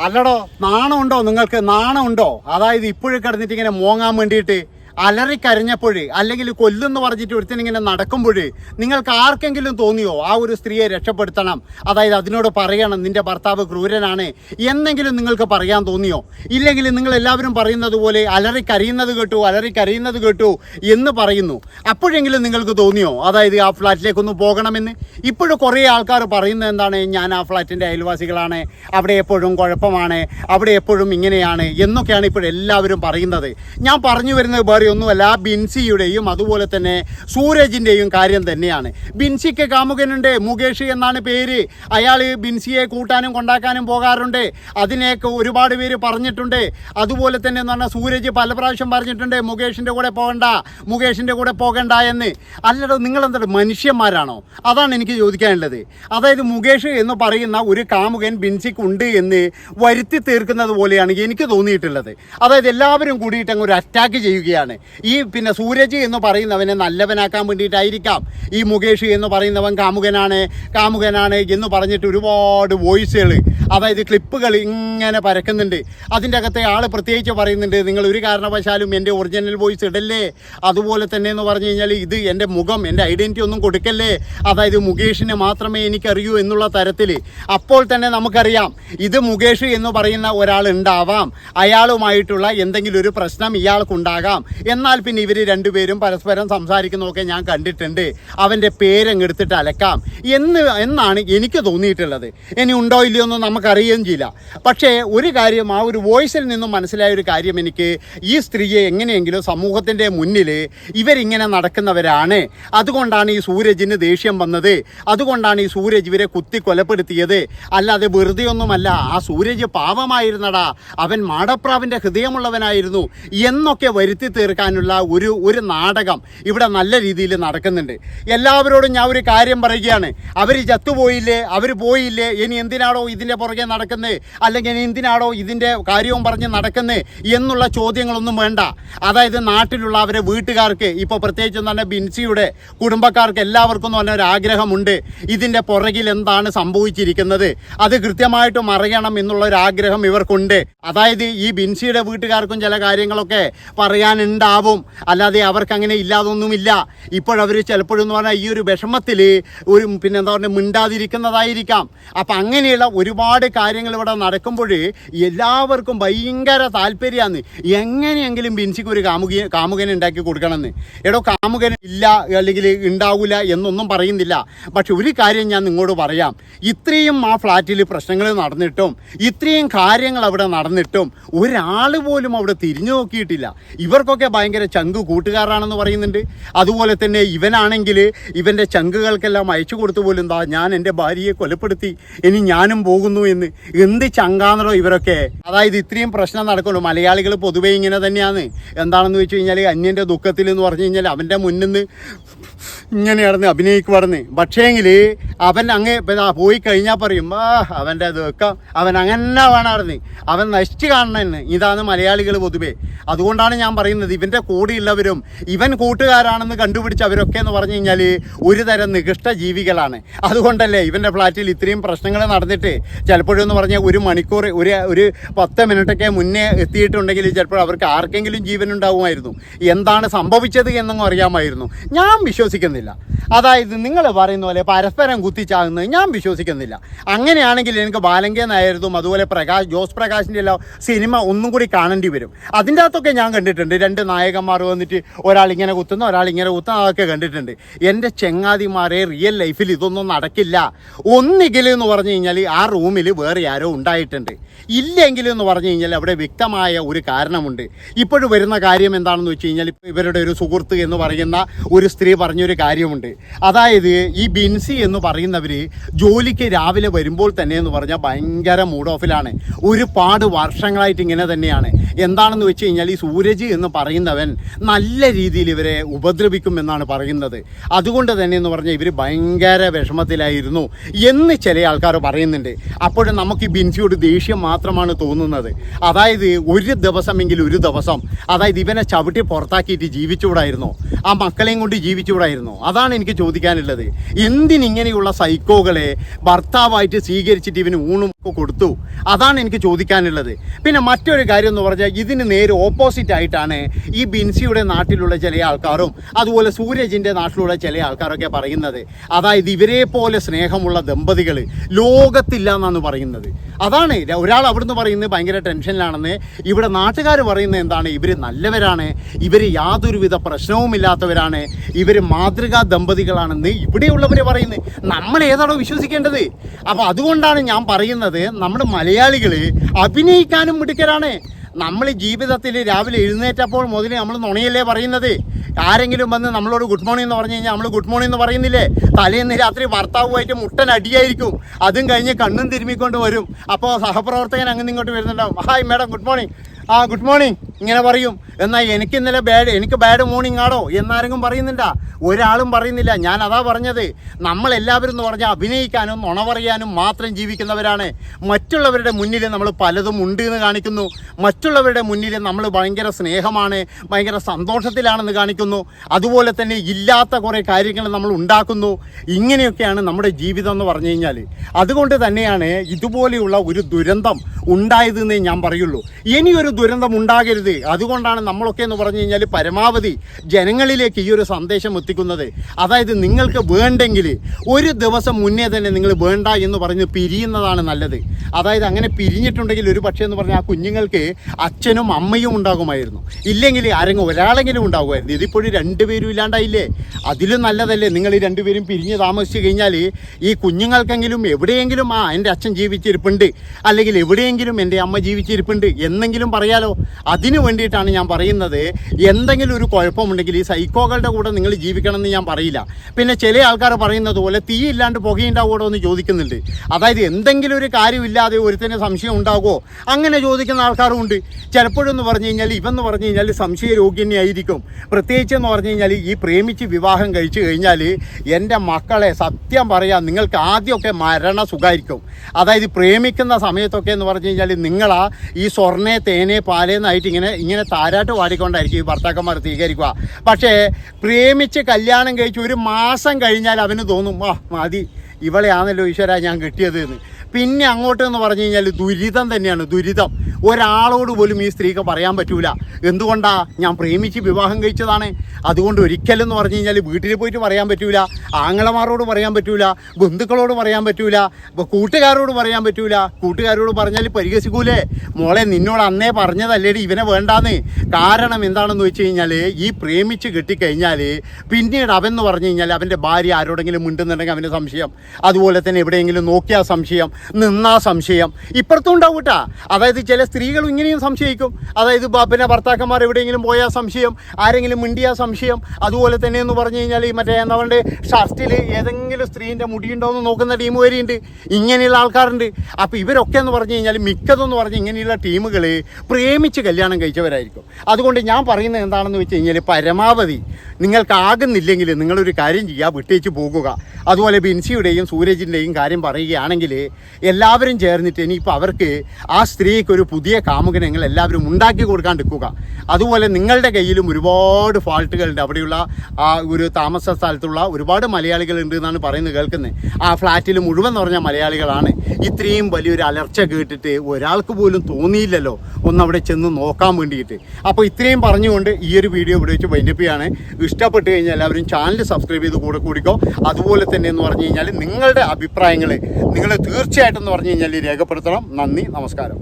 അല്ലടോ നാണമുണ്ടോ നിങ്ങൾക്ക്? നാണമുണ്ടോ? അതായത് ഇപ്പോഴും കിടന്നിട്ട് ഇങ്ങനെ മോങ്ങാൻ വേണ്ടിയിട്ട് അലറിക്കരഞ്ഞപ്പോഴേ അല്ലെങ്കിൽ കൊല്ലുന്ന് പറഞ്ഞിട്ട് ഒരുത്തനിങ്ങനെ നടക്കുമ്പോഴേ നിങ്ങൾക്ക് ആർക്കെങ്കിലും തോന്നിയോ ആ ഒരു സ്ത്രീയെ രക്ഷപ്പെടുത്തണം. അതായത് അതിനോട് പറയണം നിന്റെ ഭർത്താവ് ക്രൂരനാണ്. എന്നെങ്കിലും നിങ്ങൾക്ക് പറയാൻ തോന്നിയോ? ഇല്ലെങ്കിൽ നിങ്ങൾ എല്ലാവരും പറയുന്നത് പോലെ അലറി കരയുന്നത് കേട്ടു അലറി കരയുന്നത് കേട്ടു എന്ന് പറയുന്നു. അപ്പോഴെങ്കിലും നിങ്ങൾക്ക് തോന്നിയോ? അതായത് ആ ഫ്ലാറ്റിലേക്കൊന്ന് പോകണമെന്ന്? ഇപ്പോഴും കുറേ ആൾക്കാർ പറയുന്നത് എന്താണ് ഞാൻ ആ ഫ്ലാറ്റിന്റെ അയൽവാസികളാണ്. അവിടെ എപ്പോഴും കുഴപ്പമാണ്. അവിടെ എപ്പോഴും ഇങ്ങനെയാണ്. എന്നൊക്കെയാണ് ഇപ്പോഴെല്ലാവരും പറയുന്നത്. ഞാൻ പറഞ്ഞു വരുന്നത് വേറെ ഒന്നുമല്ല ബിൻസിയുടെയും അതുപോലെ തന്നെ സൂരജിന്റെയും കാര്യം തന്നെയാണ്. ബിൻസിക്ക് കാമുകനുണ്ട് മുകേഷ് എന്നാണ് പേര്. അയാൾ ബിൻസിയെ കൂട്ടാനും കൊണ്ടാക്കാനും പോകാറുണ്ട്. അതിനെയൊക്കെ ഒരുപാട് പേര് പറഞ്ഞിട്ടുണ്ട്. അതുപോലെ തന്നെ എന്ന് പറഞ്ഞാൽ സൂരജ് പല പ്രാവശ്യം പറഞ്ഞിട്ടുണ്ട് മുകേഷിന്റെ കൂടെ പോകണ്ട മുകേഷിന്റെ കൂടെ പോകണ്ട എന്ന്. അല്ലടോ നിങ്ങളെന്താ മനുഷ്യന്മാരാണോ? അതാണ് എനിക്ക് ചോദിക്കാനുള്ളത്. അതായത് മുകേഷ് എന്ന് പറയുന്ന ഒരു കാമുകൻ ബിൻസിക്ക് ഉണ്ട് എന്ന് വരുത്തി തീർക്കുന്നത് പോലെയാണ് എനിക്ക് തോന്നിയിട്ടുള്ളത്. അതായത് എല്ലാവരും കൂടിയിട്ട് അങ്ങ് ഒരു അറ്റാക്ക് ചെയ്യുകയാണ്. ഈ പിന്നെ സൂരജ് എന്ന് പറയുന്നവനെ നല്ലവനാക്കാൻ വേണ്ടിയിട്ടായിരിക്കാം. ഈ മുകേഷ് എന്ന് പറയുന്നവൻ കാമുകനാണ്. കാമുകനാണ് എന്ന് പറഞ്ഞിട്ട് ഒരുപാട് വോയിസുകൾ അതായത് ക്ലിപ്പുകൾ ഇങ്ങനെ പരക്കുന്നുണ്ട്. അതിന്റെ അകത്തെ ആൾ പ്രത്യേകിച്ച് പറയുന്നുണ്ട് നിങ്ങൾ ഒരു കാരണവശാലും എന്റെ ഒറിജിനൽ വോയിസ് ഇടല്ലേ? അതുപോലെ തന്നെ എന്ന് പറഞ്ഞു കഴിഞ്ഞാൽ ഇത് എന്റെ മുഖം എന്റെ ഐഡന്റിറ്റി ഒന്നും കൊടുക്കല്ലേ? അതായത് മുകേഷിനെ മാത്രമേ എനിക്കറിയൂ എന്നുള്ള തരത്തിൽ അപ്പോൾ തന്നെ നമുക്കറിയാം ഇത് മുകേഷ് എന്ന് പറയുന്ന ഒരാൾ ഉണ്ടാവാം അയാളുമായിട്ടുള്ള എന്തെങ്കിലും ഒരു പ്രശ്നം ഇയാൾക്കുണ്ടാകാം. എന്നാൽ പിന്നെ ഇവർ രണ്ടുപേരും പരസ്പരം സംസാരിക്കുന്നതൊക്കെ ഞാൻ കണ്ടിട്ടുണ്ട്. അവന്റെ പേരങ്ങ് എടുത്തിട്ട് അലക്കാം. എന്ന് എന്നാണ് എനിക്ക് തോന്നിയിട്ടുള്ളത്. ഇനി ഉണ്ടോ ഇല്ലയോ എന്ന് നമുക്കറിയുകയും ചെയ്യില്ല. പക്ഷേ ഒരു കാര്യം ആ ഒരു വോയിസിൽ നിന്നും മനസ്സിലായ ഒരു കാര്യം എനിക്ക് ഈ സ്ത്രീയെ എങ്ങനെയെങ്കിലും സമൂഹത്തിന്റെ മുന്നിൽ ഇവരിങ്ങനെ നടക്കുന്നവരാണ്. അതുകൊണ്ടാണ് ഈ സൂരജിന് ദേഷ്യം വന്നത്. അതുകൊണ്ടാണ് ഈ സൂരജ് ഇവരെ കുത്തി കൊലപ്പെടുത്തിയത് അല്ലാതെ വെറുതെ ഒന്നുമല്ല ആ സൂരജ് പാവമായിരുന്നടാ. അവൻ മാടപ്രാവിന്റെ ഹൃദയമുള്ളവനായിരുന്നു. എന്നൊക്കെ വരുത്തി തീർക്കാനുള്ള ഒരു ഒരു നാടകം ഇവിടെ നല്ല രീതിയിൽ നടക്കുന്നുണ്ട്. എല്ലാവരോടും ഞാൻ ഒരു കാര്യം പറയുകയാണ്. അവർ ചത്തുപോയില്ലേ? അവർ പോയില്ലേ? ഇനി എന്തിനാണോ ഇതിന്റെ പുറകെ നടക്കുന്നത് അല്ലെങ്കിൽ ഇനി എന്തിനാണോ ഇതിന്റെ കാര്യവും പറഞ്ഞ് നടക്കുന്നത് എന്നുള്ള ചോദ്യങ്ങളൊന്നും വേണ്ട. അതായത് നാട്ടിലുള്ള അവരെ വീട്ടുകാർക്ക് ഇപ്പോൾ പ്രത്യേകിച്ച് തന്നെ ബിൻസിയുടെ കുടുംബക്കാർക്ക് എല്ലാവർക്കും എന്ന് പറഞ്ഞ ഒരു ആഗ്രഹമുണ്ട്. ഇതിന്റെ പുറകിൽ എന്താണ് സംഭവിച്ചിരിക്കുന്നത്? അത് കൃത്യമായിട്ടും അറിയണം എന്നുള്ള ഒരു ആഗ്രഹം ഇവർക്കുണ്ട്. അതായത് ഈ ബിൻസിയുടെ വീട്ടുകാർക്കും ചില കാര്യങ്ങളൊക്കെ പറയാനുണ്ടാവും അല്ലാതെ അവർക്ക് അങ്ങനെ ഇല്ലാതൊന്നുമില്ല. ഇപ്പോഴവർ ചിലപ്പോഴെന്ന് പറഞ്ഞാൽ ഈ ഒരു വിഷമത്തിൽ ഒരു പിന്നെ എന്താ പറയുക മിണ്ടാതിരിക്കുന്നതായിരിക്കാം. അപ്പം അങ്ങനെയുള്ള ഒരുപാട് കാര്യങ്ങൾ ഇവിടെ നടക്കുമ്പോൾ എല്ലാവർക്കും ഭയങ്കര താല്പര്യമാണ് എങ്ങനെയെങ്കിലും ബിൻസിക്ക് ഒരു കാമുകി കാമുകനെ ഉണ്ടാക്കി കൊടുക്കണമെന്ന്. എടോ കാമുകൻ ഇല്ല അല്ലെങ്കിൽ ഉണ്ടാവില്ല എന്നൊന്നും പറയുന്നില്ല. പക്ഷെ ഒരു കാര്യം ഞാൻ നിങ്ങളോട് പറയാം. ഇത്രയും ആ ഫ്ലാറ്റിൽ പ്രശ്നങ്ങൾ നടന്നിട്ടും ഇത്രയും കാര്യങ്ങൾ അവിടെ നടന്നിട്ടും ഒരാൾ പോലും അവിടെ തിരിഞ്ഞു നോക്കിയിട്ടില്ല. ഇവർക്കൊക്കെ ഭയങ്കര ചങ്ക് കൂട്ടുകാരാണെന്ന് പറയുന്നുണ്ട്. അതുപോലെ തന്നെ ഇവനാണെങ്കിൽ ഇവന്റെ ചങ്കുകൾക്കെല്ലാം അയച്ചു കൊടുത്തു പോലും എന്താ ഞാൻ എന്റെ ഭാര്യയെ കൊലപ്പെടുത്തി ഇനി ഞാനും പോകുന്നു എന്ന്. എന്ത് ചങ്കാന്നടോ ഇവരൊക്കെ. അതായത് ഇത്രയും പ്രശ്നം നടക്കുള്ളൂ മലയാളികൾ പൊതുവെ ഇങ്ങനെ തന്നെയാണ്. എന്താണെന്ന് വെച്ച് കഴിഞ്ഞാൽ അന്യന്റെ ദുഃഖത്തിൽ എന്ന് പറഞ്ഞു കഴിഞ്ഞാൽ അവന്റെ മുന്നിൽ ഇങ്ങനെ നടന്ന് അഭിനയിക്കുവാർന്ന് പക്ഷേങ്കിൽ അവൻ അങ്ങ് പോയി കഴിഞ്ഞാൽ പറയും ആ അവന്റെ ദുഃഖം. അവൻ അങ്ങനെ വേണമായിരുന്നു. അവൻ നശിച്ച് കാണണമെന്ന് ഇതാണ് മലയാളികൾ പൊതുവേ. അതുകൊണ്ടാണ് ഞാൻ പറയുന്നത് ഇവന്റെ കൂടെയുള്ളവരും ഇവൻ കൂട്ടുകാരാണെന്ന് കണ്ടുപിടിച്ച് അവരൊക്കെ എന്ന് പറഞ്ഞു കഴിഞ്ഞാൽ ഒരു തരം നികൃഷ്ട ജീവികളാണ്. അതുകൊണ്ടല്ലേ ഇവന്റെ ഫ്ലാറ്റിൽ ഇത്രയും പ്രശ്നങ്ങൾ നടന്നിട്ട് ചിലപ്പോഴെന്ന് പറഞ്ഞാൽ ഒരു മണിക്കൂർ ഒരു ഒരു പത്ത് മിനിറ്റൊക്കെ മുന്നേ എത്തിയിട്ടുണ്ടെങ്കിൽ ചിലപ്പോൾ അവർക്ക് ആർക്കെങ്കിലും ജീവൻ ഉണ്ടാവുമായിരുന്നു എന്താണ് സംഭവിച്ചത് എന്നൊന്നും അറിയാമായിരുന്നു. ഞാൻ വിശ്വസിക്കുന്നില്ല. അതായത് നിങ്ങൾ പറയുന്ന പോലെ പരസ്പരം കുത്തിച്ചാകുന്നത് ഞാൻ വിശ്വസിക്കുന്നില്ല. അങ്ങനെയാണെങ്കിൽ എനിക്ക് ബാലങ്കേ അതുപോലെ പ്രകാശ് ജോസ് പ്രകാശിന്റെ എല്ലാം സിനിമ ഒന്നും കൂടി കാണേണ്ടി വരും. അതിന്റെ അകത്തൊക്കെ ഞാൻ കണ്ടിട്ടുണ്ട്. രണ്ട് നായകന്മാർ വന്നിട്ട് ഒരാൾ ഇങ്ങനെ കുത്തുന്ന ഒരാൾ ഇങ്ങനെ കുത്തുന്ന. അതൊക്കെ കണ്ടിട്ടുണ്ട്. എന്റെ ചെങ്ങാതിമാരെ റിയൽ ലൈഫിൽ ഇതൊന്നും നടക്കില്ല. ഒന്നുകിൽ എന്ന് പറഞ്ഞു കഴിഞ്ഞാൽ ആ റൂമിൽ വേറെ ആരോ ഉണ്ടായിട്ടുണ്ട്. ഇല്ലെങ്കിൽ എന്ന് പറഞ്ഞു കഴിഞ്ഞാൽ അവിടെ വ്യക്തമായ ഒരു കാരണമുണ്ട്. ഇപ്പോഴും വരുന്ന കാര്യം എന്താണെന്ന് വെച്ച് കഴിഞ്ഞാൽ ഇവരുടെ ഒരു സുഹൃത്ത് എന്ന് പറയുന്ന ഒരു സ്ത്രീ പറഞ്ഞൊരു കാര്യമുണ്ട്. അതായത് ഈ ബിൻസി എന്ന് പറയുന്നവർ ജോലിക്ക് രാവിലെ വരുമ്പോൾ തന്നെ എന്ന് പറഞ്ഞാൽ ഭയങ്കര മൂഡ് ഓഫിലാണ്. ഒരുപാട് വർഷങ്ങളായിട്ട് ഇങ്ങനെ തന്നെയാണ്. എന്താണെന്ന് വെച്ച് കഴിഞ്ഞാൽ ഈ സൂരജ് എന്ന് പറയുന്ന പറയുന്നവൻ നല്ല രീതിയിൽ ഇവരെ ഉപദ്രവിക്കും എന്നാണ് പറയുന്നത്. അതുകൊണ്ട് തന്നെ എന്ന് പറഞ്ഞാൽ ഇവർ ഭയങ്കര വിഷമത്തിലായിരുന്നു എന്ന് ചില ആൾക്കാർ പറയുന്നുണ്ട്. അപ്പോഴും നമുക്ക് ഈ ബിൻസിയോട് ദേഷ്യം മാത്രമാണ് തോന്നുന്നത്. അതായത് ഒരു ദിവസമെങ്കിൽ ഒരു ദിവസം അതായത് ഇവനെ ചവിട്ടി പുറത്താക്കിയിട്ട് ജീവിച്ചുകൂടായിരുന്നോ? ആ മക്കളെയും കൊണ്ട് ജീവിച്ചുകൂടായിരുന്നോ? അതാണ് എനിക്ക് ചോദിക്കാനുള്ളത്. എന്തിനിങ്ങനെയുള്ള സൈക്കോകളെ ഭർത്താവായിട്ട് സ്വീകരിച്ചിട്ട് ഇവന് ഊണും കൊടുത്തു? അതാണ് എനിക്ക് ചോദിക്കാനുള്ളത്. പിന്നെ മറ്റൊരു കാര്യം എന്ന് പറഞ്ഞാൽ ഇതിന് നേരെ ഓപ്പോസിറ്റ് ആയിട്ടാണ് ഈ ബിൻസിയുടെ നാട്ടിലുള്ള ചില ആൾക്കാരും അതുപോലെ സൂരജിന്റെ നാട്ടിലുള്ള ചില ആൾക്കാരൊക്കെ പറയുന്നത് അതായത് ഇവരെ പോലെ സ്നേഹമുള്ള ദമ്പതികൾ ലോകത്തില്ല എന്നാണ് പറയുന്നത്. അതാണ് ഒരാൾ അവിടുന്ന് പറയുന്നത് ഭയങ്കര ടെൻഷനിലാണെന്ന്. ഇവിടെ നാട്ടുകാർ പറയുന്നത് എന്താണ്? ഇവർ നല്ലവരാണ്. ഇവർ യാതൊരുവിധ പ്രശ്നവുമില്ലാത്തവരാണ്. ഇവർ മാതൃകാ ദമ്പതികളാണെന്ന് ഇവിടെയുള്ളവർ പറയുന്നത്. നമ്മൾ ഏതാണോ വിശ്വസിക്കേണ്ടത്. അപ്പോൾ അതുകൊണ്ടാണ് ഞാൻ പറയുന്നത് നമ്മുടെ മലയാളികൾ അഭിനയിക്കാനും മിടുക്കരാണ്. നമ്മൾ ജീവിതത്തിൽ രാവിലെ എഴുന്നേറ്റപ്പോൾ മുതൽ നമ്മൾ നുണയല്ലേ പറയുന്നത്? ആരെങ്കിലും വന്ന് നമ്മളോട് ഗുഡ് മോർണിംഗ് എന്ന് പറഞ്ഞു കഴിഞ്ഞാൽ നമ്മൾ ഗുഡ് മോർണിംഗ് എന്ന് പറയുന്നില്ലേ? തലേന്ന് രാത്രി ഭർത്താവുമായിട്ട് മുട്ടൻ അടിയായിരിക്കും. അതും കഴിഞ്ഞ് കണ്ണും തിരുമ്മിക്കൊണ്ട് വരും. അപ്പോൾ സഹപ്രവർത്തകൻ അങ്ങനെ ഇങ്ങോട്ട് വരുന്നുണ്ടാവും. ഹായ് മാഡം ഗുഡ് മോർണിംഗ് ആ ഗുഡ് മോർണിംഗ് ഇങ്ങനെ പറയും. എന്നാൽ എനിക്ക് ഇന്നലെ ബാഡ് എനിക്ക് ബാഡ് മോർണിംഗ് ആണോ എന്നാരെങ്കിലും പറയുന്നില്ല ഒരാളും പറയുന്നില്ല. ഞാൻ അതാ പറഞ്ഞത്. നമ്മളെല്ലാവരും എന്ന് പറഞ്ഞാൽ അഭിനയിക്കാനും നുണ പറയാനും മാത്രം ജീവിക്കുന്നവരാണ്. മറ്റുള്ളവരുടെ മുന്നിൽ നമ്മൾ പലതും ഉണ്ട് എന്ന് കാണിക്കുന്നു. മറ്റുള്ളവരുടെ മുന്നിൽ നമ്മൾ ഭയങ്കര സ്നേഹമാണ് ഭയങ്കര സന്തോഷത്തിലാണെന്ന് കാണിക്കുന്നു. അതുപോലെ തന്നെ ഇല്ലാത്ത കുറേ കാര്യങ്ങൾ നമ്മൾ ഉണ്ടാക്കുന്നു. ഇങ്ങനെയൊക്കെയാണ് നമ്മുടെ ജീവിതം എന്ന് പറഞ്ഞു കഴിഞ്ഞാൽ. അതുകൊണ്ട് തന്നെയാണ് ഇതുപോലെയുള്ള ഒരു ദുരന്തം ഉണ്ടായതെന്നേ ഞാൻ പറയുള്ളൂ. ഇനിയൊരു ദുരന്തം ഉണ്ടാകരുത്. അതുകൊണ്ടാണ് നമ്മളൊക്കെ എന്ന് പറഞ്ഞു കഴിഞ്ഞാൽ പരമാവധി ജനങ്ങളിലേക്ക് ഈ ഒരു സന്ദേശം എത്തിക്കുന്നത്. അതായത് നിങ്ങൾക്ക് വേണ്ടെങ്കിൽ ഒരു ദിവസം മുന്നേ തന്നെ നിങ്ങൾ വേണ്ട എന്ന് പറഞ്ഞ് പിരിയുന്നതാണ് നല്ലത്. അതായത് അങ്ങനെ പിരിഞ്ഞിട്ടുണ്ടെങ്കിൽ ഒരു പക്ഷേ എന്ന് പറഞ്ഞാൽ ആ കുഞ്ഞുങ്ങൾക്ക് അച്ഛനും അമ്മയും ഉണ്ടാകുമായിരുന്നു. ഇല്ലെങ്കിൽ ആരെങ്കിലും ഒരാളെങ്കിലും ഉണ്ടാകുമായിരുന്നു. ഇതിപ്പോഴും രണ്ടുപേരും ഇല്ലാണ്ടായില്ലേ? അതിലും നല്ലതല്ലേ നിങ്ങൾ ഈ രണ്ടുപേരും പിരിഞ്ഞ് താമസിച്ചു കഴിഞ്ഞാൽ ഈ കുഞ്ഞുങ്ങൾക്കെങ്കിലും എവിടെയെങ്കിലും ആ എന്റെ അച്ഛൻ ജീവിച്ചിരിപ്പുണ്ട് അല്ലെങ്കിൽ എവിടെയെങ്കിലും എന്റെ അമ്മ ജീവിച്ചിരിപ്പുണ്ട് എന്നെങ്കിലും പറയാലോ. അതിനു വേണ്ടിയിട്ടാണ് ഞാൻ പറയുന്നത്. എന്തെങ്കിലും ഒരു കുഴപ്പമുണ്ടെങ്കിൽ ഈ സൈക്കോകളുടെ കൂടെ നിങ്ങൾ ജീവിക്കണം എന്ന് ഞാൻ പറയില്ല. പിന്നെ ചില ആൾക്കാർ പറയുന്നത് പോലെ തീ ഇല്ലാണ്ട് പുകയുണ്ടാവുമോ എന്ന് ചോദിക്കുന്നുണ്ട്. അതായത് എന്തെങ്കിലും ഒരു കാര്യമില്ലാതെ ഒരുത്തന്നെ സംശയം ഉണ്ടാകുമോ? അങ്ങനെ ചോദിക്കുന്ന ആൾക്കാരും ഉണ്ട്. ചിലപ്പോഴെന്ന് പറഞ്ഞു കഴിഞ്ഞാൽ ഇവെന്ന് പറഞ്ഞു കഴിഞ്ഞാൽ സംശയ ആയിരിക്കും പ്രത്യേകിച്ച് എന്ന് പറഞ്ഞു കഴിഞ്ഞാൽ ഈ പ്രേമിച്ച് വിവാഹം കഴിച്ചു കഴിഞ്ഞാൽ എന്റെ മക്കളെ സത്യം പറയാം നിങ്ങൾക്ക് ആദ്യമൊക്കെ മരണ സുഖമായിരിക്കും അതായത് പ്രേമിക്കുന്ന സമയത്തൊക്കെ എന്ന് പറഞ്ഞു കഴിഞ്ഞാൽ നിങ്ങളാ ഈ സ്വർണേ തേനെ പാലേന്നായിട്ട് ഇങ്ങനെ ഇങ്ങനെ ഇങ്ങനെ താരാട്ട് പാടിക്കൊണ്ടായിരിക്കും ഈ ഭർത്താക്കന്മാർ സ്വീകരിക്കുക. പക്ഷേ പ്രേമിച്ച് കല്യാണം കഴിച്ച് ഒരു മാസം കഴിഞ്ഞാൽ അവന് തോന്നും ആ മതി. ഇവളെയാണല്ലോ ഈശ്വര ഞാൻ കിട്ടിയത് എന്ന്. പിന്നെ അങ്ങോട്ട് എന്ന് പറഞ്ഞു കഴിഞ്ഞാൽ ദുരിതം തന്നെയാണ് ദുരിതം. ഒരാളോട് പോലും ഈ സ്ത്രീക്ക് പറയാൻ പറ്റൂല. എന്തുകൊണ്ടാ? ഞാൻ പ്രേമിച്ച് വിവാഹം കഴിച്ചതാണ്. അതുകൊണ്ട് ഒരിക്കലും എന്ന് പറഞ്ഞു കഴിഞ്ഞാൽ വീട്ടിൽ പോയിട്ട് പറയാൻ പറ്റൂല. ആങ്ങളമാരോട് പറയാൻ പറ്റൂല. ബന്ധുക്കളോട് പറയാൻ പറ്റൂല. കൂട്ടുകാരോട് പറയാൻ പറ്റൂല. കൂട്ടുകാരോട് പറഞ്ഞാൽ പരിഹസിക്കൂലേ? മോളെ നിന്നോട് അന്നേ പറഞ്ഞതല്ലേടി ഇവനെ വേണ്ടാന്ന്. കാരണം എന്താണെന്ന് വെച്ച് കഴിഞ്ഞാൽ ഈ പ്രേമിച്ച് കെട്ടിക്കഴിഞ്ഞാൽ പിന്നീട് അവൻ എന്ന് പറഞ്ഞു കഴിഞ്ഞാൽ അവന്റെ ഭാര്യ ആരോടെങ്കിലും മിണ്ടുന്നുണ്ടെങ്കിൽ അവന്റെ സംശയം. അതുപോലെ തന്നെ എവിടെയെങ്കിലും നോക്കിയാൽ സംശയം. നിന്നാ സംശയം. ഇപ്പുറത്തും ഉണ്ടാവും കേട്ടാ. അതായത് ചില സ്ത്രീകൾ ഇങ്ങനെയും സംശയിക്കും. അതായത് പിന്നെ ഭർത്താക്കന്മാർ എവിടെയെങ്കിലും പോയാൽ സംശയം ആരെങ്കിലും മിണ്ടിയാ സംശയം. അതുപോലെ തന്നെ എന്ന് പറഞ്ഞു കഴിഞ്ഞാൽ ഈ മറ്റേ എന്താ പറയുക ഷർട്ടിൽ ഏതെങ്കിലും സ്ത്രീന്റെ മുടിയുണ്ടോ എന്ന് നോക്കുന്ന ടീം വരെയുണ്ട്. ഇങ്ങനെയുള്ള ആൾക്കാരുണ്ട്. അപ്പോൾ ഇവരൊക്കെ എന്ന് പറഞ്ഞു കഴിഞ്ഞാൽ മിക്കതെന്ന് പറഞ്ഞ് ഇങ്ങനെയുള്ള ടീമുകൾ പ്രേമിച്ച് കല്യാണം കഴിച്ചവരായിരിക്കും. അതുകൊണ്ട് ഞാൻ പറയുന്നത് എന്താണെന്ന് വെച്ച് കഴിഞ്ഞാൽ പരമാവധി നിങ്ങൾക്കാകുന്നില്ലെങ്കിൽ നിങ്ങളൊരു കാര്യം ചെയ്യുക വിട്ടേച്ച് പോകുക. അതുപോലെ ബിൻസിയുടെയും സൂരജിന്റെയും കാര്യം പറയുകയാണെങ്കിൽ എല്ലാവരും ചേർന്നിട്ട് ഇനിയിപ്പോൾ അവർക്ക് ആ സ്ത്രീക്ക് ഒരു പുതിയ കാമുകനെ നിങ്ങൾ എല്ലാവരും ഉണ്ടാക്കി കൊടുക്കാണ്ടിരിക്കുക അതുപോലെ നിങ്ങളുടെ കയ്യിലും ഒരുപാട് ഫാൾട്ടുകളുണ്ട്. അവിടെയുള്ള ആ ഒരു താമസ സ്ഥലത്തുള്ള ഒരുപാട് മലയാളികളുണ്ട് എന്നാണ് പറയുന്നത് കേൾക്കുന്നത്. ആ ഫ്ലാറ്റിൽ മുഴുവൻ എന്ന് പറഞ്ഞാൽ മലയാളികളാണ്. ഇത്രയും വലിയൊരു അലർച്ച കേട്ടിട്ട് ഒരാൾക്ക് പോലും തോന്നിയില്ലല്ലോ. ഒന്നവിടെ ചെന്ന് നോക്കാൻ വേണ്ടിയിട്ട്. അപ്പോൾ ഇത്രയും പറഞ്ഞുകൊണ്ട് ഈ ഒരു വീഡിയോ ഇവിടെ വെച്ച് വൈൻഡപ്പിയാണ്. ഇഷ്ടപ്പെട്ട് കഴിഞ്ഞാൽ എല്ലാവരും ചാനൽ സബ്സ്ക്രൈബ് ചെയ്ത് കൂടെ കൂടിക്കോ. അതുപോലെ തന്നെ എന്ന് പറഞ്ഞു കഴിഞ്ഞാൽ നിങ്ങളുടെ അഭിപ്രായങ്ങൾ നിങ്ങൾ തീർച്ചയായിട്ടും എന്ന് പറഞ്ഞു കഴിഞ്ഞാൽ രേഖപ്പെടുത്തണം. നന്ദി നമസ്കാരം.